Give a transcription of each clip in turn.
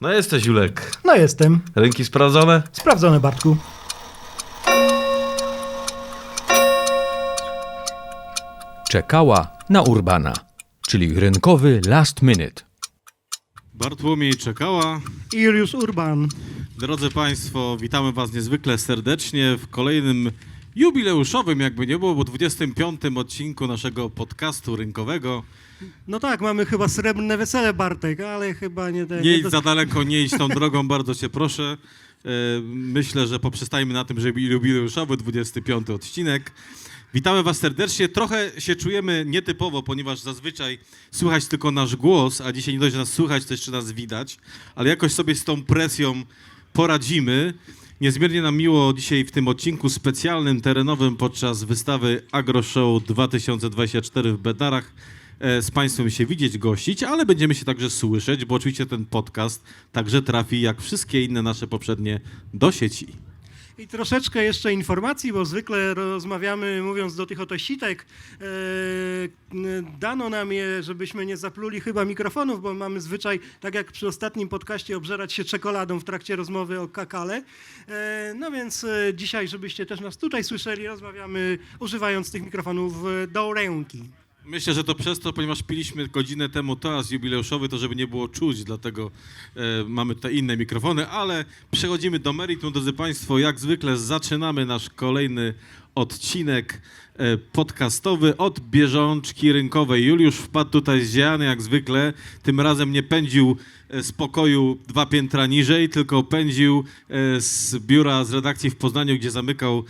No jesteś, Julek. No jestem. Rynki sprawdzone? Sprawdzone, Bartku. Czekała na Urbana, czyli rynkowy last minute. Bartłomiej Czekała. I Juliusz Urban. Drodzy Państwo, witamy Was niezwykle serdecznie w kolejnym jubileuszowym, jakby nie było, bo 25. odcinku naszego podcastu rynkowego. No tak, mamy chyba srebrne wesele, Bartek, ale chyba nie... Te, Nie idź za daleko, nie idź tą drogą, bardzo Cię proszę. E, Myślę, że poprzestajmy na tym, że jubileuszowy 25. odcinek. Witamy Was serdecznie. Trochę się czujemy nietypowo, ponieważ zazwyczaj słychać tylko nasz głos, a dzisiaj nie dość, że nas słychać, to jeszcze nas widać, ale jakoś sobie z tą presją poradzimy. Niezmiernie nam miło dzisiaj w tym odcinku specjalnym, terenowym podczas wystawy AgroShow 2024 w Bednarach e, z Państwem się widzieć, gościć, ale będziemy się także słyszeć, bo oczywiście ten podcast także trafi, jak wszystkie inne nasze poprzednie, do sieci. I troszeczkę jeszcze informacji, bo zwykle rozmawiamy mówiąc do tych oto sitek. E, dano nam je, żebyśmy nie zapluli chyba mikrofonów, bo mamy zwyczaj, tak jak przy ostatnim podcaście, obżerać się czekoladą w trakcie rozmowy o kakale. E, no więc e, dzisiaj, żebyście też nas tutaj słyszeli, rozmawiamy używając tych mikrofonów do ręki. Myślę, że to przez to, ponieważ piliśmy godzinę temu toast jubileuszowy, to żeby nie było czuć, dlatego e, mamy tutaj inne mikrofony, ale przechodzimy do meritum, drodzy Państwo. Jak zwykle zaczynamy nasz kolejny odcinek e, podcastowy od bieżączki rynkowej. Juliusz wpadł tutaj zdziany jak zwykle, tym razem nie pędził e, z pokoju dwa piętra niżej, tylko pędził e, z biura, z redakcji w Poznaniu, gdzie zamykał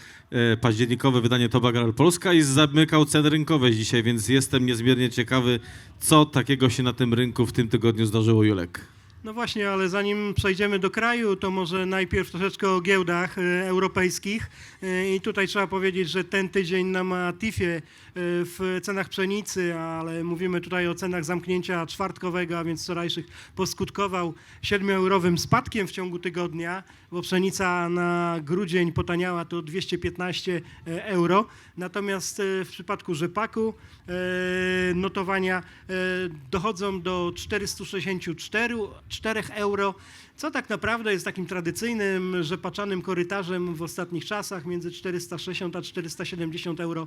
październikowe wydanie Top Agrar Polska i zamykał ceny rynkowe dzisiaj, więc jestem niezmiernie ciekawy, co takiego się na tym rynku w tym tygodniu zdarzyło, Julek. No właśnie, ale zanim przejdziemy do kraju, to może najpierw troszeczkę o giełdach europejskich. E, I tutaj trzeba powiedzieć, że ten tydzień na Matifie e, w cenach pszenicy, ale mówimy tutaj o cenach zamknięcia czwartkowego, a więc wczorajszych, poskutkował 7-eurowym spadkiem w ciągu tygodnia, bo pszenica na grudzień potaniała to 215 euro. Natomiast e, w przypadku rzepaku e, notowania e, dochodzą do 464 4 euro, co tak naprawdę jest takim tradycyjnym rzepaczanym korytarzem w ostatnich czasach między 460 a 470 euro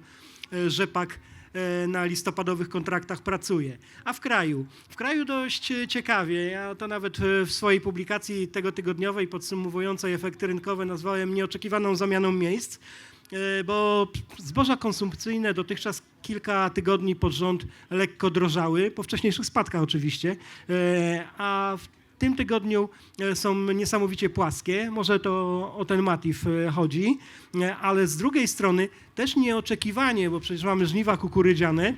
e, rzepak e, na listopadowych kontraktach pracuje. A w kraju? W kraju dość e, ciekawie. Ja to nawet w swojej publikacji tego tygodniowej podsumowującej efekty rynkowe nazwałem nieoczekiwaną zamianą miejsc, bo zboża konsumpcyjne dotychczas kilka tygodni pod rząd lekko drożały, po wcześniejszych spadkach oczywiście, a w tym tygodniu e, są niesamowicie płaskie. Może to o ten Matif e, chodzi, e, ale z drugiej strony też nieoczekiwanie, bo przecież mamy żniwa kukurydziane,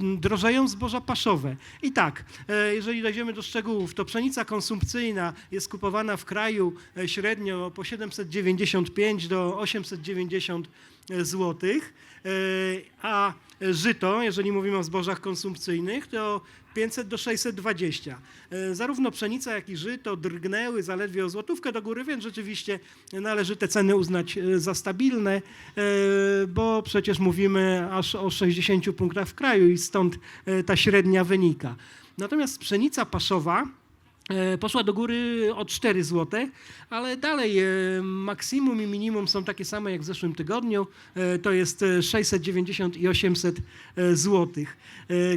drożeją zboża paszowe. I tak, jeżeli dojdziemy do szczegółów, to pszenica konsumpcyjna jest kupowana w kraju średnio po 795 do 890 złotych, e, a żyto, jeżeli mówimy o zbożach konsumpcyjnych, to 500 do 620. E, Zarówno pszenica, jak i żyto drgnęły zaledwie o złotówkę do góry, więc rzeczywiście należy te ceny uznać e, za stabilne, e, bo przecież mówimy aż o 60 punktach w kraju i stąd e, ta średnia wynika. Natomiast pszenica paszowa E, Poszła do góry o 4 zł, ale dalej e, maksimum i minimum są takie same jak w zeszłym tygodniu. E, To jest e, 690 i 800 zł.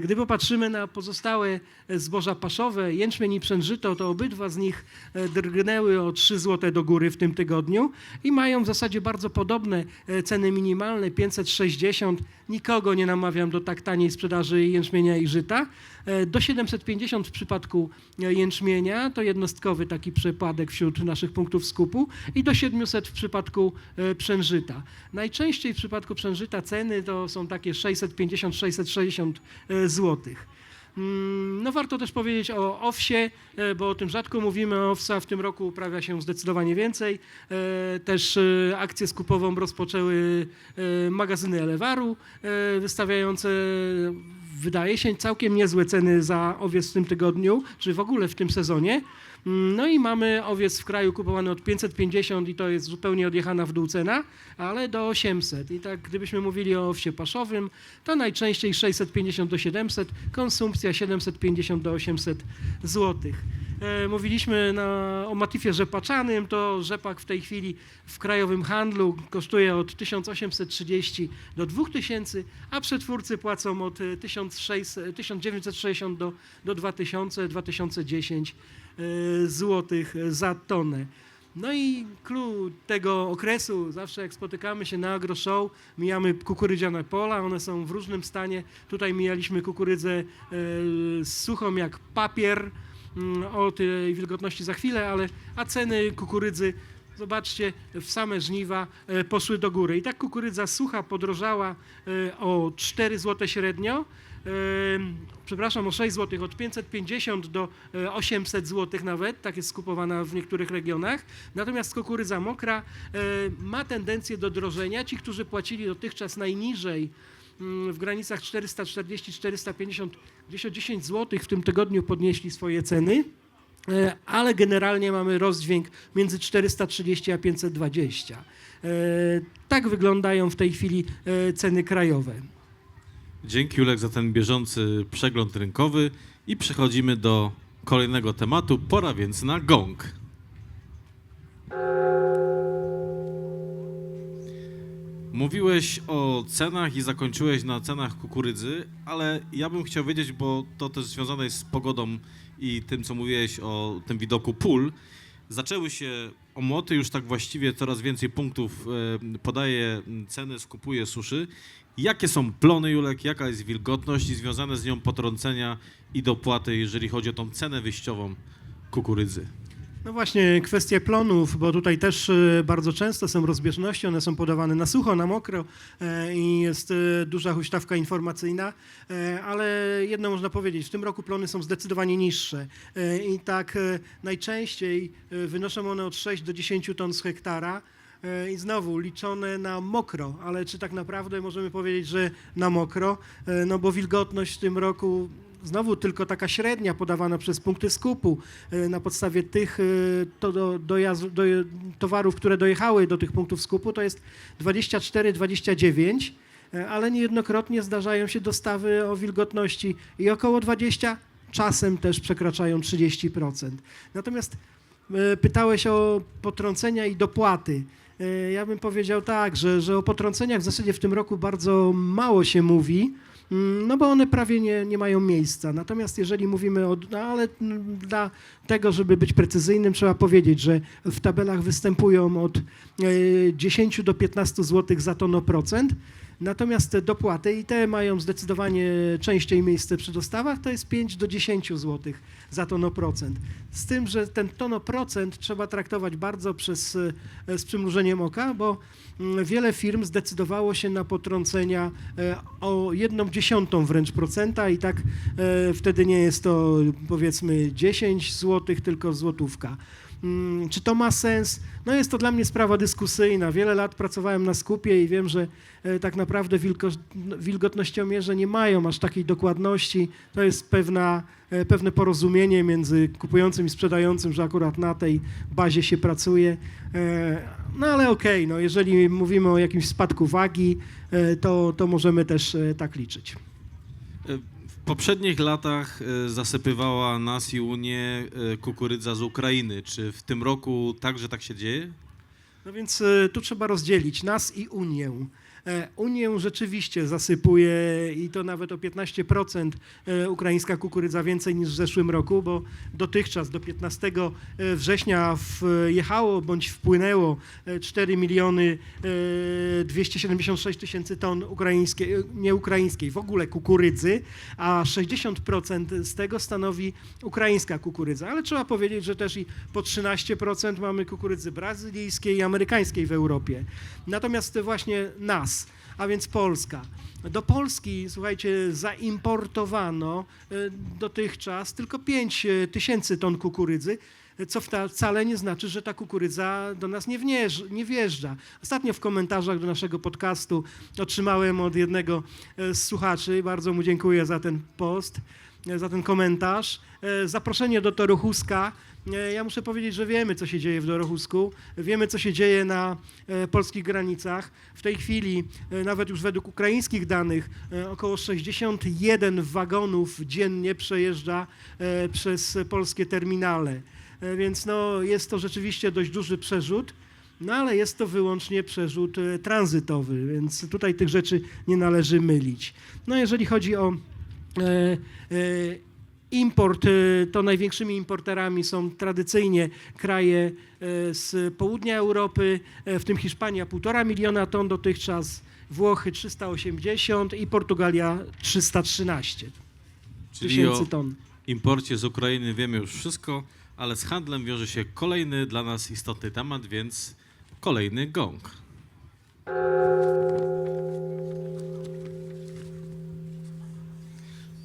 Gdy popatrzymy na pozostałe e, zboża paszowe, jęczmień i pszenżyto, to obydwa z nich e, drgnęły o 3 zł do góry w tym tygodniu i mają w zasadzie bardzo podobne e, ceny minimalne 560. Nikogo nie namawiam do tak taniej sprzedaży jęczmienia i żyta. E, Do 750 w przypadku e, to jednostkowy taki przypadek wśród naszych punktów skupu i do 700 w przypadku e, pszężyta. Najczęściej w przypadku pszężyta ceny to są takie 650-660 złotych. Mm, No warto też powiedzieć o owsie, e, bo o tym rzadko mówimy. Owsa w tym roku uprawia się zdecydowanie więcej. E, Też e, akcję skupową rozpoczęły e, magazyny Elewaru, e, wystawiające wydaje się całkiem niezłe ceny za owiec w tym tygodniu, czy w ogóle w tym sezonie. Mm, No i mamy owiec w kraju kupowany od 550 i to jest zupełnie odjechana w dół cena, ale do 800. I tak gdybyśmy mówili o owsie paszowym, to najczęściej 650 do 700, konsumpcja 750 do 800 złotych. E, mówiliśmy na, o Matifie rzepaczanym, to rzepak w tej chwili w krajowym handlu kosztuje od 1830 do 2000, a przetwórcy płacą od e, 1600, 1960 do, do 2000, 2010 e, złotych za tonę. No i clue tego okresu, zawsze jak spotykamy się na Agro Show, mijamy kukurydziane pola, one są w różnym stanie. Tutaj mijaliśmy kukurydzę e, suchą jak papier, o tej wilgotności za chwilę, ale a ceny kukurydzy, zobaczcie, w same żniwa e, poszły do góry. I tak kukurydza sucha podrożała e, o 4 zł średnio, e, przepraszam, o 6 zł, od 550 do e, 800 zł nawet, tak jest skupowana w niektórych regionach. Natomiast kukurydza mokra ma tendencję do drożenia. Ci, którzy płacili dotychczas najniżej, mm, w granicach 440-450, gdzieś o 10 zł w tym tygodniu podnieśli swoje ceny, e, ale generalnie mamy rozdźwięk między 430 a 520. E, Tak wyglądają w tej chwili e, ceny krajowe. Dzięki Julek za ten bieżący przegląd rynkowy i przechodzimy do kolejnego tematu. Pora więc na gong. Mówiłeś o cenach i zakończyłeś na cenach kukurydzy, ale ja bym chciał wiedzieć, bo to też związane jest z pogodą i tym, co mówiłeś o tym widoku pól. Zaczęły się omoty, już tak właściwie coraz więcej punktów e, podaje ceny, skupuje suszy. Jakie są plony, Julek, jaka jest wilgotność i związane z nią potrącenia i dopłaty, jeżeli chodzi o tą cenę wyjściową kukurydzy? No właśnie, kwestie plonów, bo tutaj też e, bardzo często są rozbieżności, one są podawane na sucho, na mokro e, i jest e, duża huśtawka informacyjna, e, ale jedno można powiedzieć, w tym roku plony są zdecydowanie niższe e, i tak najczęściej wynoszą one od 6 do 10 ton z hektara. I znowu liczone na mokro, ale czy tak naprawdę możemy powiedzieć, że na mokro? No bo wilgotność w tym roku znowu tylko taka średnia podawana przez punkty skupu e, na podstawie tych e, to do, do, towarów, które dojechały do tych punktów skupu, to jest 24-29, e, ale niejednokrotnie zdarzają się dostawy o wilgotności i około 20, czasem też przekraczają 30%. Natomiast pytałeś o potrącenia i dopłaty. Ja bym powiedział tak, że, że o potrąceniach w zasadzie w tym roku bardzo mało się mówi, no bo one prawie nie, nie mają miejsca. Natomiast jeżeli mówimy o, no ale mm, dla tego, żeby być precyzyjnym, trzeba powiedzieć, że w tabelach występują od e, 10 do 15 zł za tonoprocent. Natomiast te dopłaty, i te mają zdecydowanie częściej miejsce przy dostawach, to jest 5 do 10 zł za tonoprocent. Z tym, że ten tonoprocent trzeba traktować bardzo przez, e, z przymrużeniem oka, bo mm, wiele firm zdecydowało się na potrącenia e, o jedną dziesiątą wręcz procenta i tak e, wtedy nie jest to powiedzmy 10 zł, tylko złotówka. Mm, Czy to ma sens? No jest to dla mnie sprawa dyskusyjna. Wiele lat pracowałem na skupie i wiem, że e, tak naprawdę wilko- wilgotnościomierze nie mają aż takiej dokładności. To jest pewna, e, pewne porozumienie między kupującym i sprzedającym, że akurat na tej bazie się pracuje. E, No ale okej, no jeżeli mówimy o jakimś spadku wagi, to, to możemy też tak liczyć. W poprzednich latach e, zasypywała nas i Unię e, kukurydza z Ukrainy. Czy w tym roku także tak się dzieje? No więc e, tu trzeba rozdzielić nas i Unię. E, Unię rzeczywiście zasypuje i to nawet o 15% e, ukraińska kukurydza więcej niż w zeszłym roku, bo dotychczas do 15 września wjechało bądź wpłynęło e, 4 miliony e, 276 tysięcy ton ukraińskiej, e, nie ukraińskiej, w ogóle kukurydzy, a 60% z tego stanowi ukraińska kukurydza. Ale trzeba powiedzieć, że też i po 13% mamy kukurydzy brazylijskiej i amerykańskiej w Europie. Natomiast właśnie nas, a więc Polska. Do Polski, słuchajcie, zaimportowano e, dotychczas tylko 5 tysięcy ton kukurydzy, co wcale nie znaczy, że ta kukurydza do nas nie, nie wjeżdża. Ostatnio w komentarzach do naszego podcastu otrzymałem od jednego e, z słuchaczy, bardzo mu dziękuję za ten post, e, za ten komentarz, e, zaproszenie do Toruchuska e, ja muszę powiedzieć, że wiemy, co się dzieje w Dorochusku, wiemy, co się dzieje na e, polskich granicach. W tej chwili, e, nawet już według ukraińskich danych, e, około 61 wagonów dziennie przejeżdża e, przez polskie terminale. E, Więc no, jest to rzeczywiście dość duży przerzut. No ale jest to wyłącznie przerzut e, tranzytowy, więc tutaj tych rzeczy nie należy mylić. No jeżeli chodzi o e, e, import, e, to największymi importerami są tradycyjnie kraje e, z południa Europy, e, w tym Hiszpania 1,5 miliona ton dotychczas, Włochy 380 i Portugalia 313 Czyli tysięcy o ton. imporcie z Ukrainy wiemy już wszystko, ale z handlem wiąże się kolejny dla nas istotny temat, więc kolejny gong.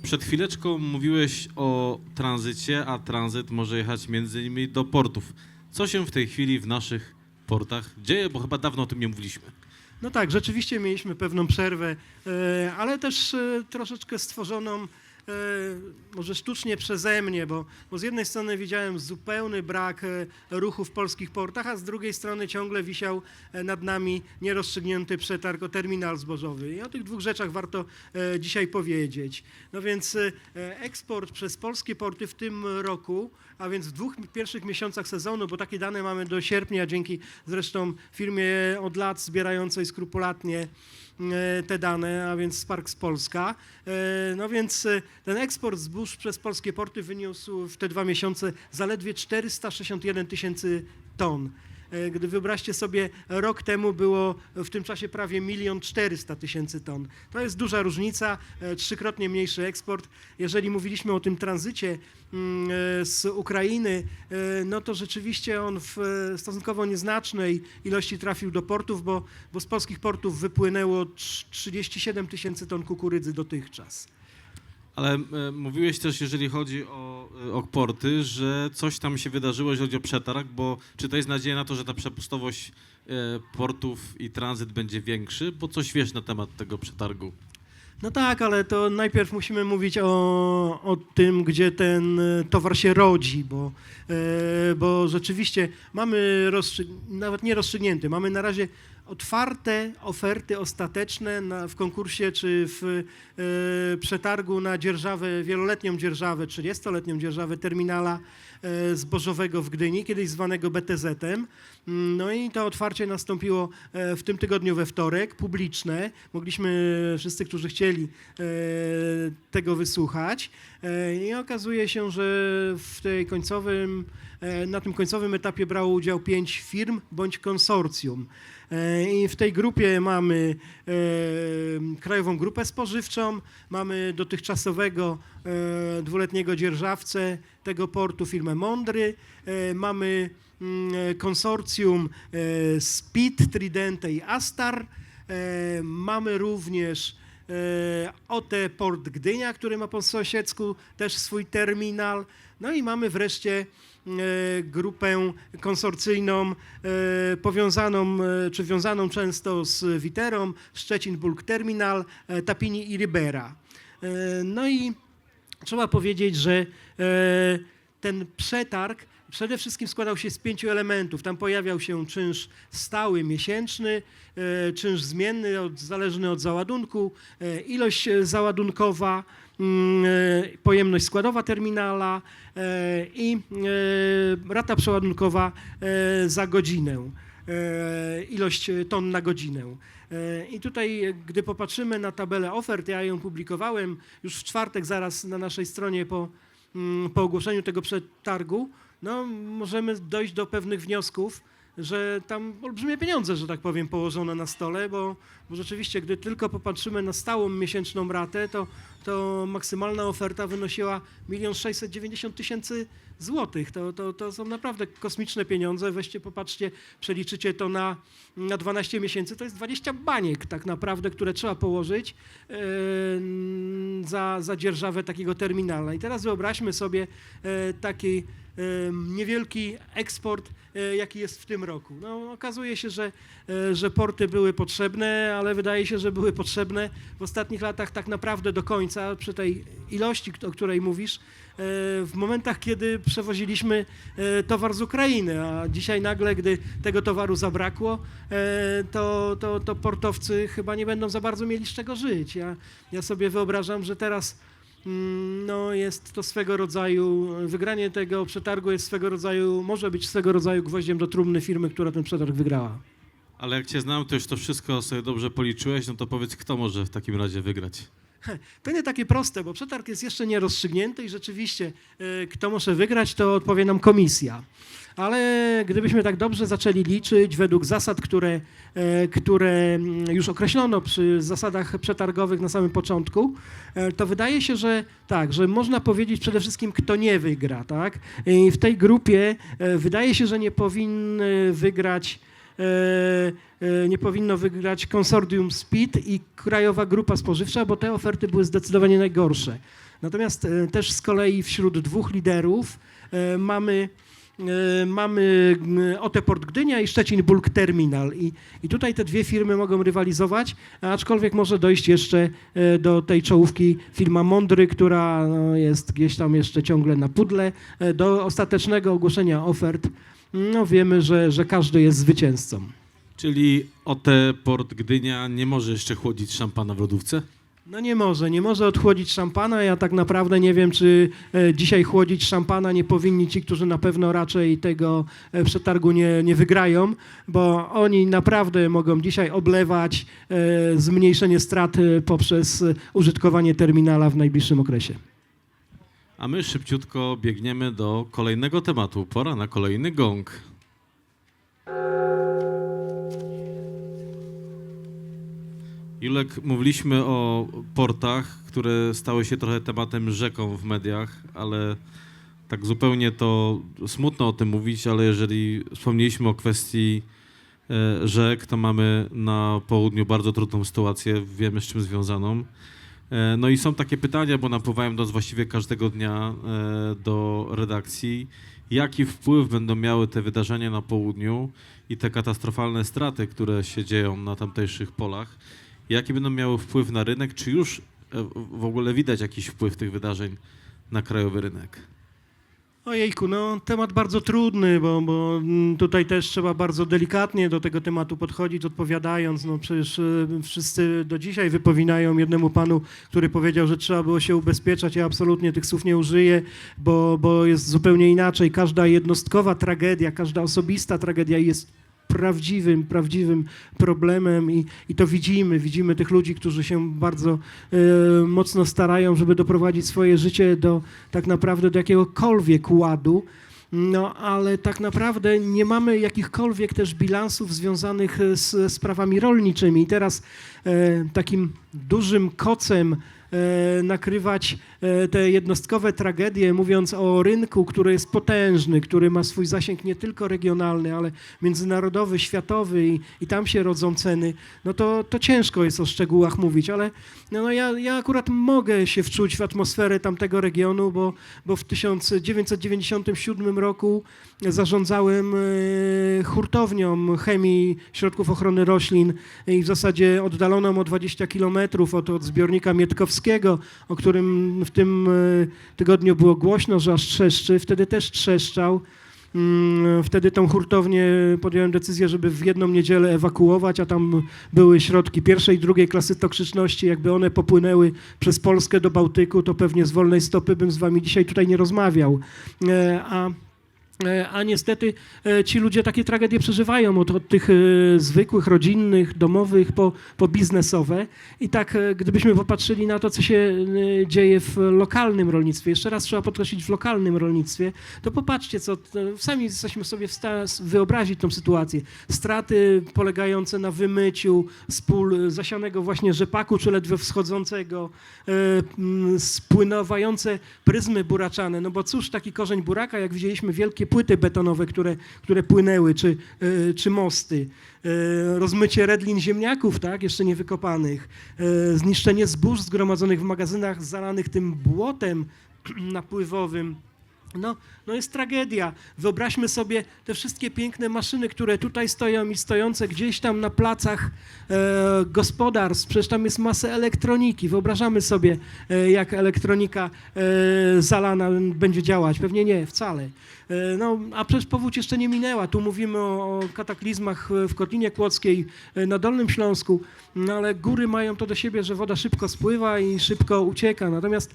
Przed chwileczką mówiłeś o tranzycie, a tranzyt może jechać między innymi do portów. Co się w tej chwili w naszych portach dzieje, bo chyba dawno o tym nie mówiliśmy. No tak, rzeczywiście mieliśmy pewną przerwę, e, ale też e, troszeczkę stworzoną może sztucznie przeze mnie, bo, bo z jednej strony widziałem zupełny brak e, ruchu w polskich portach, a z drugiej strony ciągle wisiał e, nad nami nierozstrzygnięty przetarg o terminal zbożowy. I o tych dwóch rzeczach warto e, dzisiaj powiedzieć. No więc e, eksport przez polskie porty w tym roku, a więc w dwóch pierwszych miesiącach sezonu, bo takie dane mamy do sierpnia, dzięki zresztą firmie od lat zbierającej skrupulatnie e, te dane, a więc Sparks Polska. E, No więc e, ten eksport zbóż przez polskie porty wyniósł w te dwa miesiące zaledwie 461 tysięcy ton. E, Gdy wyobraźcie sobie, rok temu było w tym czasie prawie milion 400 tysięcy ton. To jest duża różnica, e, trzykrotnie mniejszy eksport. Jeżeli mówiliśmy o tym tranzycie mm, e, z Ukrainy, no to rzeczywiście on w stosunkowo nieznacznej ilości trafił do portów, bo, bo z polskich portów wypłynęło trz- 37 tysięcy ton kukurydzy dotychczas. Ale e, mówiłeś też, jeżeli chodzi o, e, o porty, że coś tam się wydarzyło, jeżeli chodzi o przetarg, bo czy to jest nadzieja na to, że ta przepustowość e, portów i tranzyt będzie większy? Bo coś wiesz na temat tego przetargu. No tak, ale to najpierw musimy mówić o, o tym, gdzie ten towar się rodzi, bo, bo rzeczywiście mamy rozstrzy- nawet nie rozstrzygnięty, mamy na razie otwarte oferty ostateczne na, w konkursie czy w e, przetargu na dzierżawę, wieloletnią dzierżawę, 30-letnią dzierżawę terminala e, zbożowego w Gdyni, kiedyś zwanego BTZ-em. Mm, No i to otwarcie nastąpiło e, w tym tygodniu we wtorek, publiczne. Mogliśmy, wszyscy, którzy chcieli, e, tego wysłuchać. E, I okazuje się, że w tej końcowym, na tym końcowym etapie brało udział pięć firm bądź konsorcjum. E, I w tej grupie mamy e, Krajową Grupę Spożywczą, mamy dotychczasowego e, dwuletniego dzierżawcę tego portu, firmę Mądry, e, mamy mm, e, konsorcjum e, Speed, Tridente i Astar, e, mamy również e, OT Port Gdynia, który ma po sąsiedzku też swój terminal, no i mamy wreszcie e, grupę konsorcyjną e, powiązaną, e, czy wiązaną często z Witerą, Szczecin Bulk Terminal, e, Tapini i Ribera. E, No i trzeba powiedzieć, że e, ten przetarg przede wszystkim składał się z pięciu elementów. Tam pojawiał się czynsz stały, miesięczny, e, czynsz zmienny, zależny od załadunku, e, ilość e, załadunkowa, e, pojemność składowa terminala e, i e, rata przeładunkowa e, za godzinę, e, ilość ton na godzinę. E, I tutaj, e, gdy popatrzymy na tabelę ofert, ja ją publikowałem już w czwartek zaraz na naszej stronie po, mm, po ogłoszeniu tego przetargu, no możemy dojść do pewnych wniosków, że tam olbrzymie pieniądze, że tak powiem, położone na stole, bo, bo rzeczywiście, gdy tylko popatrzymy na stałą miesięczną ratę, to, to maksymalna oferta wynosiła 1 690 tysięcy złotych. To, to, to są naprawdę kosmiczne pieniądze. Weźcie, popatrzcie, przeliczycie to na, na 12 miesięcy, to jest 20 baniek tak naprawdę, które trzeba położyć e, za, za dzierżawę takiego terminala. I teraz wyobraźmy sobie e, taki niewielki eksport, e, jaki jest w tym roku. No, okazuje się, że, e, że porty były potrzebne, ale wydaje się, że były potrzebne w ostatnich latach tak naprawdę do końca, przy tej ilości, o której mówisz, e, w momentach, kiedy przewoziliśmy towar z Ukrainy, a dzisiaj nagle, gdy tego towaru zabrakło, to, to, to portowcy chyba nie będą za bardzo mieli z czego żyć. Ja, ja sobie wyobrażam, że teraz no, jest to swego rodzaju, wygranie tego przetargu jest swego rodzaju, może być swego rodzaju gwoździem do trumny firmy, która ten przetarg wygrała. Ale jak cię znam, to już to wszystko sobie dobrze policzyłeś, no to powiedz, kto może w takim razie wygrać? To nie takie proste, bo przetarg jest jeszcze nie rozstrzygnięty i rzeczywiście e, kto może wygrać, to odpowie nam komisja. Ale gdybyśmy tak dobrze zaczęli liczyć według zasad, które, e, które mm, już określono przy zasadach przetargowych na samym początku, e, to wydaje się, że tak, że można powiedzieć przede wszystkim, kto nie wygra, tak? I w tej grupie wydaje się, że nie powinny wygrać nie powinno wygrać konsordium SPID i Krajowa Grupa Spożywcza, bo te oferty były zdecydowanie najgorsze. Natomiast e, też z kolei wśród dwóch liderów e, mamy e, mamy Oteport Gdynia i Szczecin Bulk Terminal I, i tutaj te dwie firmy mogą rywalizować, aczkolwiek może dojść jeszcze e, do tej czołówki firma Mądry, która no, jest gdzieś tam jeszcze ciągle na pudle. E, Do ostatecznego ogłoszenia ofert no wiemy, że, że każdy jest zwycięzcą. Czyli OT Port Gdynia nie może jeszcze chłodzić szampana w lodówce? No nie może, nie może odchłodzić szampana. Ja tak naprawdę nie wiem, czy e, dzisiaj chłodzić szampana nie powinni ci, którzy na pewno raczej tego e, przetargu nie, nie wygrają, bo oni naprawdę mogą dzisiaj oblewać e, zmniejszenie straty poprzez użytkowanie terminala w najbliższym okresie. A my szybciutko biegniemy do kolejnego tematu. Pora na kolejny gong. Julek, mówiliśmy o portach, które stały się trochę tematem rzeką w mediach, ale tak zupełnie to smutno o tym mówić, ale jeżeli wspomnieliśmy o kwestii e, rzek, to mamy na południu bardzo trudną sytuację, wiemy z czym związaną. E, No i są takie pytania, bo napływają do nas właściwie każdego dnia e, do redakcji. Jaki wpływ będą miały te wydarzenia na południu i te katastrofalne straty, które się dzieją na tamtejszych polach? Jaki będą miały wpływ na rynek? Czy już e, w ogóle widać jakiś wpływ tych wydarzeń na krajowy rynek? Ojejku, no temat bardzo trudny, bo, bo mm, tutaj też trzeba bardzo delikatnie do tego tematu podchodzić, odpowiadając. No przecież e, wszyscy do dzisiaj wypowinają jednemu panu, który powiedział, że trzeba było się ubezpieczać. Ja absolutnie tych słów nie użyję, bo, bo jest zupełnie inaczej. Każda jednostkowa tragedia, każda osobista tragedia jest prawdziwym, prawdziwym problemem i, i to widzimy. Widzimy tych ludzi, którzy się bardzo e, mocno starają, żeby doprowadzić swoje życie do tak naprawdę do jakiegokolwiek ładu. No, ale tak naprawdę nie mamy jakichkolwiek też bilansów związanych e, z sprawami rolniczymi. I teraz e, takim dużym kocem e, nakrywać e, te jednostkowe tragedie, mówiąc o rynku, który jest potężny, który ma swój zasięg nie tylko regionalny, ale międzynarodowy, światowy i, i tam się rodzą ceny, no to, to ciężko jest o szczegółach mówić, ale no, no ja, ja akurat mogę się wczuć w atmosferę tamtego regionu, bo, bo w 1997 roku zarządzałem e, hurtownią chemii środków ochrony roślin i w zasadzie oddaloną o 20 kilometrów od, od zbiornika Mietkowskiego, o którym w tym e, tygodniu było głośno, że aż trzeszczy. Wtedy też trzeszczał. Mm, Wtedy tą hurtownię podjąłem decyzję, żeby w jedną niedzielę ewakuować, a tam były środki pierwszej i drugiej klasy toksyczności. Jakby one popłynęły przez Polskę do Bałtyku, to pewnie z wolnej stopy bym z wami dzisiaj tutaj nie rozmawiał. E, A A niestety e, ci ludzie takie tragedie przeżywają od, od tych e, zwykłych, rodzinnych, domowych po, po biznesowe. I tak, e, gdybyśmy popatrzyli na to, co się e, dzieje w lokalnym rolnictwie, jeszcze raz trzeba podkreślić w lokalnym rolnictwie, to popatrzcie, co e, sami jesteśmy sobie w stanie wyobrazić tą sytuację. Straty polegające na wymyciu z pól e, zasianego właśnie rzepaku, czy ledwo wschodzącego, e, spłynowające pryzmy buraczane. No bo cóż taki korzeń buraka, jak widzieliśmy wielkie płyty betonowe, które, które płynęły, czy, e, czy mosty, e, rozmycie redlin ziemniaków, tak, jeszcze nie wykopanych, e, zniszczenie zbóż zgromadzonych w magazynach zalanych tym błotem napływowym. No, no jest tragedia. Wyobraźmy sobie te wszystkie piękne maszyny, które tutaj stoją i stojące gdzieś tam na placach e, gospodarstw. Przecież tam jest masę elektroniki. Wyobrażamy sobie, e, jak elektronika e, zalana będzie działać. Pewnie nie, wcale. E, no, a przecież powódź jeszcze nie minęła. Tu mówimy o, o kataklizmach w Kotlinie Kłodzkiej, e, na Dolnym Śląsku, no ale góry mają to do siebie, że woda szybko spływa i szybko ucieka. Natomiast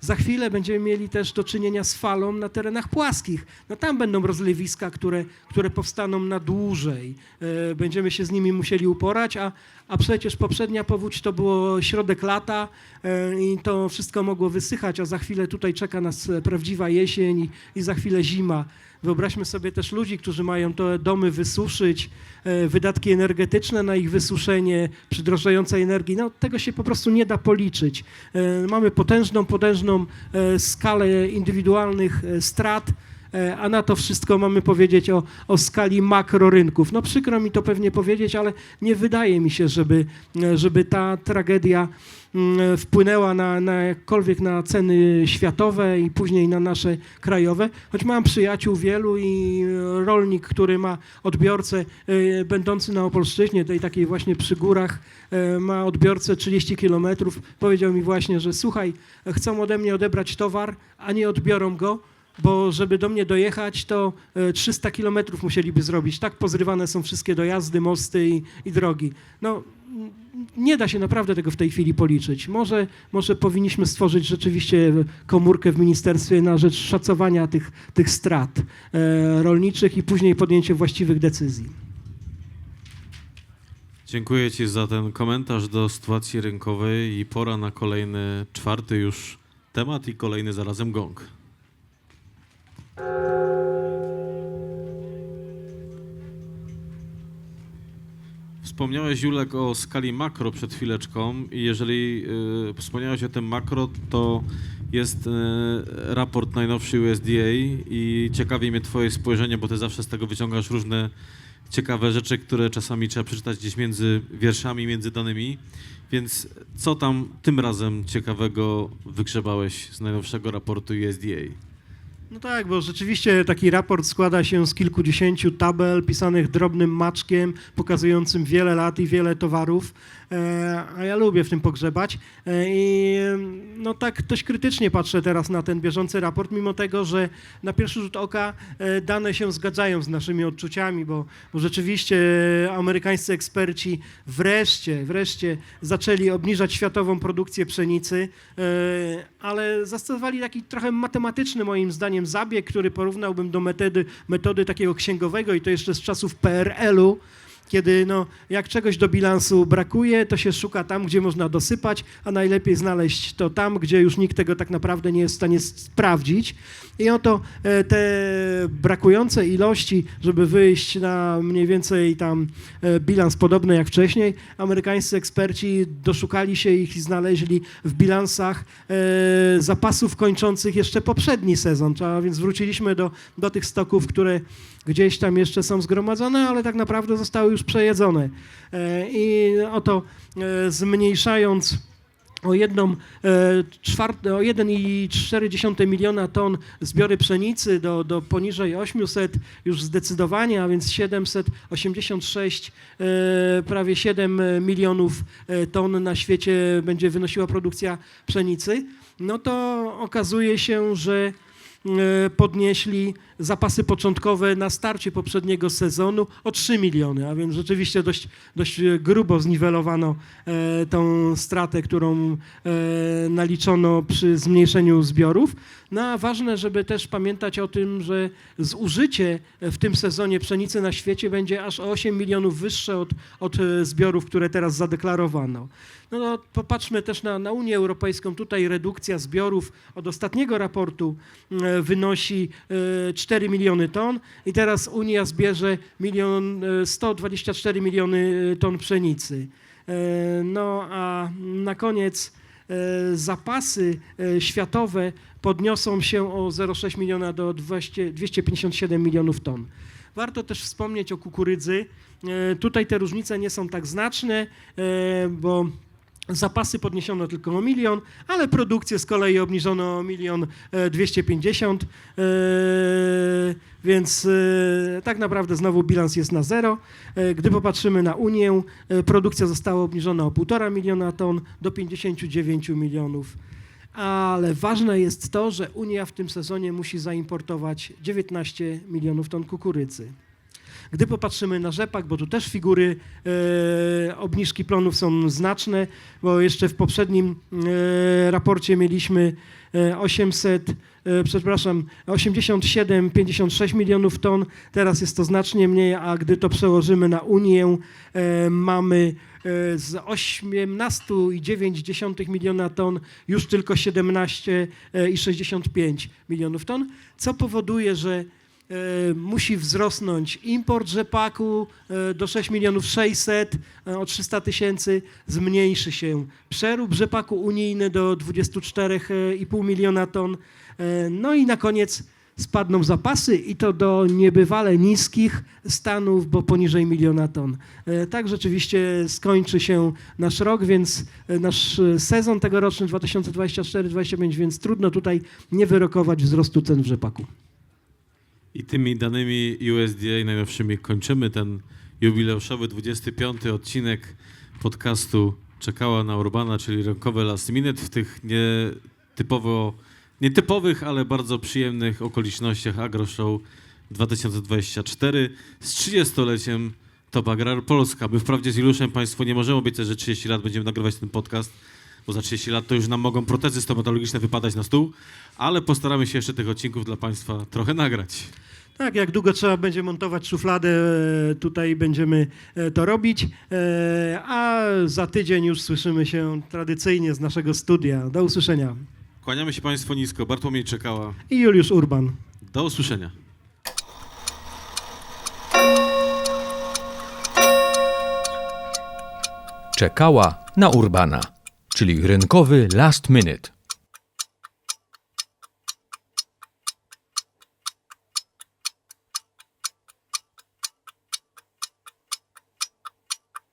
za chwilę będziemy mieli też do czynienia z falą na terenach płaskich. No tam będą rozlewiska, które, które powstaną na dłużej. E, Będziemy się z nimi musieli uporać, a, a przecież poprzednia powódź to było środek lata e, i to wszystko mogło wysychać, a za chwilę tutaj czeka nas prawdziwa jesień i, i za chwilę zima. Wyobraźmy sobie też ludzi, którzy mają te domy wysuszyć, e, wydatki energetyczne na ich wysuszenie przy drożejącej energii. No, tego się po prostu nie da policzyć. E, Mamy potężną, potężną e, skalę indywidualnych strat, a na to wszystko mamy powiedzieć o, o skali makrorynków. No przykro mi to pewnie powiedzieć, ale nie wydaje mi się, żeby, e, żeby ta tragedia mm, wpłynęła na, na jakkolwiek na ceny światowe i później na nasze krajowe, choć mam przyjaciół wielu i e, rolnik, który ma odbiorcę e, będący na Opolszczyźnie, tej takiej właśnie przy górach, e, ma odbiorcę 30 kilometrów, powiedział mi właśnie, że słuchaj, chcą ode mnie odebrać towar, a nie odbiorą go, bo żeby do mnie dojechać, to e, 300 kilometrów musieliby zrobić. Tak pozrywane są wszystkie dojazdy, mosty i, i drogi. No, nie da się naprawdę tego w tej chwili policzyć. Może, może powinniśmy stworzyć rzeczywiście komórkę w ministerstwie na rzecz szacowania tych, tych strat e, rolniczych i później podjęcie właściwych decyzji. Dziękuję Ci za ten komentarz do sytuacji rynkowej i pora na kolejny, czwarty już temat i kolejny zarazem gong. Wspomniałeś, Julek, o skali makro przed chwileczką i jeżeli y, wspomniałeś o tym makro, to jest y, raport najnowszy USDA i ciekawi mnie Twoje spojrzenie, bo Ty zawsze z tego wyciągasz różne ciekawe rzeczy, które czasami trzeba przeczytać gdzieś między wierszami, między danymi. Więc co tam tym razem ciekawego wygrzebałeś z najnowszego raportu USDA? No tak, bo rzeczywiście taki raport składa się z kilkudziesięciu tabel pisanych drobnym maczkiem, pokazującym wiele lat i wiele towarów, a ja lubię w tym pogrzebać. E, I no tak dość krytycznie patrzę teraz na ten bieżący raport, mimo tego, że na pierwszy rzut oka e, dane się zgadzają z naszymi odczuciami, bo, bo rzeczywiście amerykańscy eksperci wreszcie, wreszcie zaczęli obniżać światową produkcję pszenicy, e, ale zastosowali taki trochę matematyczny moim zdaniem zabieg, który porównałbym do metody, metody takiego księgowego i to jeszcze z czasów PRL-u, kiedy no, jak czegoś do bilansu brakuje, to się szuka tam, gdzie można dosypać, a najlepiej znaleźć to tam, gdzie już nikt tego tak naprawdę nie jest w stanie sprawdzić. I oto e, te brakujące ilości, żeby wyjść na mniej więcej tam e, bilans podobny jak wcześniej, amerykańscy eksperci doszukali się ich i znaleźli w bilansach e, zapasów kończących jeszcze poprzedni sezon. A więc wróciliśmy do, do tych stoków, które gdzieś tam jeszcze są zgromadzone, ale tak naprawdę zostały już przejedzone. E, I oto e, zmniejszając o jedną e, czwarte, o 1,4 miliona ton zbiory pszenicy do, do poniżej 800 już zdecydowanie, a więc 786, e, prawie 7 milionów ton na świecie będzie wynosiła produkcja pszenicy, no to okazuje się, że podnieśli zapasy początkowe na starcie poprzedniego sezonu o 3 miliony, a więc rzeczywiście dość, dość e, grubo zniwelowano e, tą stratę, którą e, naliczono przy zmniejszeniu zbiorów. No a ważne, żeby też pamiętać o tym, że zużycie w tym sezonie pszenicy na świecie będzie aż o 8 milionów wyższe od, od e, zbiorów, które teraz zadeklarowano. No, no popatrzmy też na, na Unię Europejską. Tutaj redukcja zbiorów od ostatniego raportu e, wynosi e, 4 miliony ton i teraz Unia zbierze milion, e, 124 miliony e, ton pszenicy. E, No a na koniec e, zapasy e, światowe podniosą się o 0,6 miliona do 200, 257 milionów ton. Warto też wspomnieć o kukurydzy. E, Tutaj te różnice nie są tak znaczne, e, bo Zapasy podniesiono tylko o milion, ale produkcję z kolei obniżono o milion e, 250, e, więc e, tak naprawdę znowu bilans jest na zero. E, Gdy popatrzymy na Unię, e, produkcja została obniżona o 1,5 miliona ton do 59 milionów. Ale ważne jest to, że Unia w tym sezonie musi zaimportować 19 milionów ton kukurydzy. Gdy popatrzymy na rzepak, bo tu też figury e, obniżki plonów są znaczne, bo jeszcze w poprzednim e, raporcie mieliśmy e, 800, e, przepraszam, 87-56 milionów ton, teraz jest to znacznie mniej, a gdy to przełożymy na Unię, e, mamy e, z 18,9 miliona ton już tylko 17,65 milionów ton, co powoduje, że e, musi wzrosnąć import rzepaku e, do 6 milionów 600 e, o 300 tysięcy, zmniejszy się przerób rzepaku unijny do 24,5 miliona ton, e, no i na koniec spadną zapasy i to do niebywale niskich stanów, bo poniżej miliona ton. E, Tak rzeczywiście skończy się nasz rok, więc e, nasz e, sezon tegoroczny 2024-2025, więc trudno tutaj nie wyrokować wzrostu cen w rzepaku. I tymi danymi USDA najnowszymi kończymy ten jubileuszowy 25 odcinek podcastu Czekała na Urbana, czyli rynkowe last minute w tych nietypowo, nietypowych, ale bardzo przyjemnych okolicznościach Agro Show 2024 z 30-leciem Top Agrar Polska. My wprawdzie z Juliuszem Państwu nie możemy obiecać, że 30 lat będziemy nagrywać ten podcast, bo za 30 lat to już nam mogą protezy stomatologiczne wypadać na stół, ale postaramy się jeszcze tych odcinków dla Państwa trochę nagrać. Tak, jak długo trzeba będzie montować szufladę, e, tutaj będziemy e, to robić, e, a za tydzień już słyszymy się tradycyjnie z naszego studia. Do usłyszenia. Kłaniamy się Państwu nisko. Bartłomiej Czekała. I Juliusz Urban. Do usłyszenia. Czekała na Urbana, czyli rynkowy last minute.